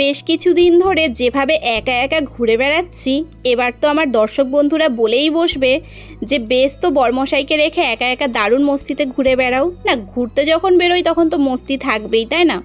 বেশ কিছুদিন ধরে যেভাবে একা একা ঘুরে বেড়াচ্ছি, এবার তো আমার দর্শক বন্ধুরা বলেই বসবে যে, বেশ তো বর্মশাইকে রেখে একা একা দারুণ মস্তিতে ঘুরে বেড়াও। না, ঘুরতে যখন বেরোই তখন তো মস্তি থাকবেই, তাই না?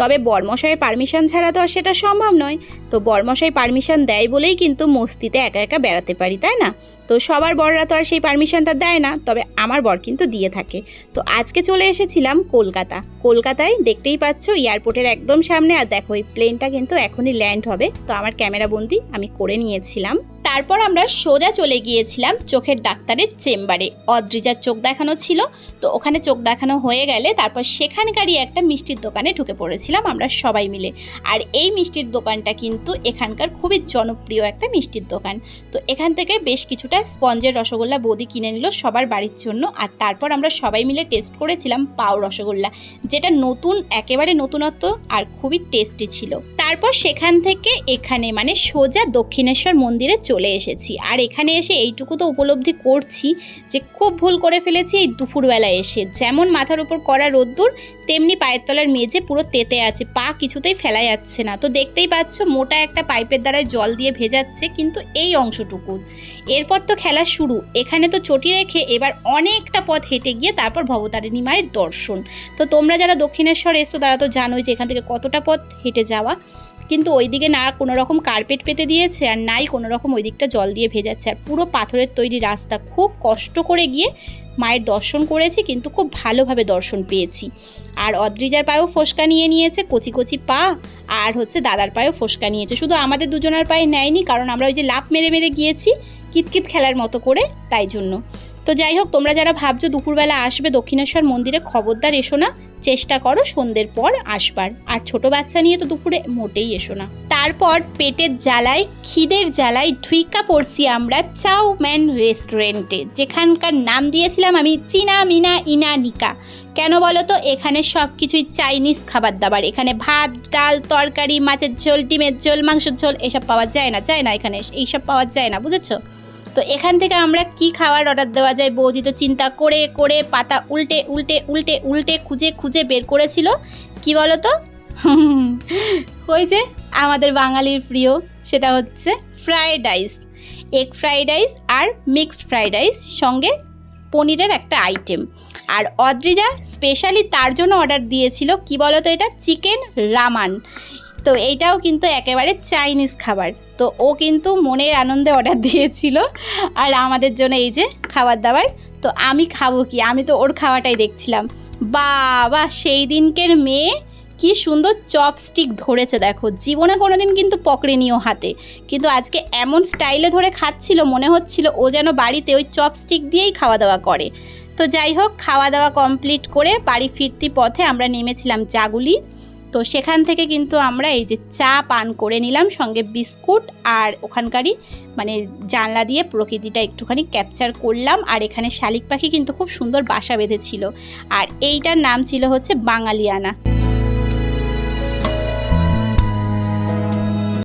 তবে বর্মশাইয়ের পারমিশন ছাড়া তো আর সেটা সম্ভব নয়। তো বর্মশাই পারমিশন দেয় বলেই কিন্তু মস্তিতে একা একা বেড়াতে পারি, তাই না? তো সবার বররা তো আর সেই পারমিশনটা দেয় না, তবে আমার বর কিন্তু দিয়ে থাকে। তো আজকে চলে এসেছিলাম কলকাতা। কলকাতায় দেখতেই পাচ্ছ, এয়ারপোর্টের একদম সামনে। আর দেখো, এই প্লেনটা কিন্তু এখনই ল্যান্ড হবে। তো আমার ক্যামেরা বন্দি আমি করে নিয়েছিলাম। তারপর আমরা সোজা চলে গিয়েছিলাম চোখের ডাক্তারের চেম্বারে। অদ্রিজার চোখ দেখানো ছিল, তো ওখানে চোখ দেখানো হয়ে গেলে তারপর সেখানকারই একটা মিষ্টির দোকানে ঢুকে পড়েছিলাম আমরা সবাই মিলে। আর এই মিষ্টির দোকানটা কিন্তু এখানকার খুবই জনপ্রিয় একটা মিষ্টির দোকান। তো এখান থেকে বেশ কিছুটা স্পঞ্জের রসগোল্লা বৌদি কিনে নিল সবার বাড়ির জন্য, আর তারপর আমরা সবাই মিলে টেস্ট করেছিলাম পাও রসগোল্লা, যেটা নতুন, একেবারে নতুনত্ব আর খুবই টেস্টি ছিল। তারপর সেখান থেকে এখানে মানে সোজা দক্ষিণেশ্বর মন্দিরে চলে এসেছি। আর এখানে এসে এইটুকু তো উপলব্ধি করছি যে খুব ভুল করে ফেলেছি এই দুপুরবেলা এসে। যেমন মাথার উপর করা রোদ্দুর তেমনি পায়ের তলার মেঝে পুরো তেতে আছে, পা কিছুতেই ফেলা যাচ্ছে না। তো দেখতেই পাচ্ছ, মোটা একটা পাইপের দ্বারা জল দিয়ে ভেজাচ্ছে কিন্তু এই অংশটুকু। এরপর তো খেলা শুরু। এখানে তো চটি রেখে এবার অনেকটা পথ হেঁটে গিয়ে তারপর ভবতারিণী মায়ের দর্শন। তো তোমরা যারা দক্ষিণেশ্বর এসো তারা তো জানোই যে এখান থেকে কতটা পথ হেঁটে যাওয়া। কিন্তু ওই দিকে না কোনো রকম কার্পেট পেতে দিয়েছে আর নাই কোনো রকম ওই দিকটা জল দিয়ে ভেজাচ্ছে। আর পুরো পাথরের তৈরি রাস্তা খুব কষ্ট করে গিয়ে মায়ের দর্শন করেছি, কিন্তু খুব ভালোভাবে দর্শন পেয়েছি। আর অদ্রিজার পায়েও ফোসকা নিয়ে নিয়েছে, কচি কচি পা, আর হচ্ছে দাদার পায়েও ফোসকা নিয়েছে। শুধু আমাদের দুজনের পায়ে নেয়নি, কারণ আমরা ওই যে লাভ মেরে মেরে গিয়েছি, কিতকিত খেলার মতো করে, তাই জন্য। তো যাই হোক, তোমরা যারা ভাবছ দুপুরবেলা আসবে দক্ষিণেশ্বর মন্দিরে, খবরদার এসো না, চেষ্টা করো সন্ধ্যের পর আসবার। আর ছোট বাচ্চা নিয়ে তো দুপুরে মোটেই এসো না। তারপর পেটের জ্বালায়, খিদের জ্বালায় ঢুইকা পড়ছি আমরা চাউম্যান রেস্টুরেন্টে। যেখানকার নাম দিয়েছিলাম আমি চিনা, মিনা, ইনা, নিকা। কেন বলো তো, এখানে সব কিছুই চাইনিজ খাবার দাবার এখানে ভাত, ডাল, তরকারি, মাছের ঝোল, ডিমের ঝোল, মাংসের ঝোল, এসব পাওয়া যায় না যায় না এখানে। এইসব পাওয়া যায় না, বুঝেছ? তো এখান থেকে আমরা কি খাবার অর্ডার দেওয়া যায়? বৌদি তো চিন্তা করে করে পাতা উল্টে উল্টে উল্টে উল্টে খুঁজে খুঁজে বের করেছিল। কি বলো তো? ওই যে আমাদের বাঙালির প্রিয়, সেটা হচ্ছে fried rice egg fried rice আর মিক্সড ফ্রায়েড রাইস সঙ্গে পনিরের একটা আইটেম আর অদ্রিজা স্পেশালি তার জন্য অর্ডার দিয়েছিল, কি বলো তো এটা? চিকেন রামান তো এইটাও কিন্তু একেবারে চাইনিজ খাবার। তো ও কিন্তু মনের আনন্দে অর্ডার দিয়েছিল আর আমাদের জন্য এই যে খাবার দাবার। তো আমি খাব কি? আমি তো ওর খাওয়াটাই দেখছিলাম। বাবা, সেই দিনকের মেয়ে কি সুন্দর চপস্টিক ধরেছে দেখো। জীবনে কোনোদিন কিন্তু পকড়েনিও হাতে। কিন্তু আজকে এমন স্টাইলে ধরে খাচ্ছিল, মনে হচ্ছিল ও যেন বাড়িতে ওই চপস্টিক দিয়েই খাওয়া দাওয়া করে। তো যাই হোক, খাওয়া দাওয়া কমপ্লিট করে বাড়ি ফিরতি পথে আমরা নেমেছিলাম চাগুলি। তো সেখান থেকে কিন্তু আমরা এই যে চা পান করে নিলাম, সঙ্গে বিস্কুট আর ওখানকারই মানে জানলা দিয়ে প্রকৃতিটা একটুখানি ক্যাপচার করলাম। আর এখানে শালিক পাখি কিন্তু খুব সুন্দর বাসা বেঁধেছিল। আর এইটার নাম ছিল হচ্ছে বাঙালিয়ানা।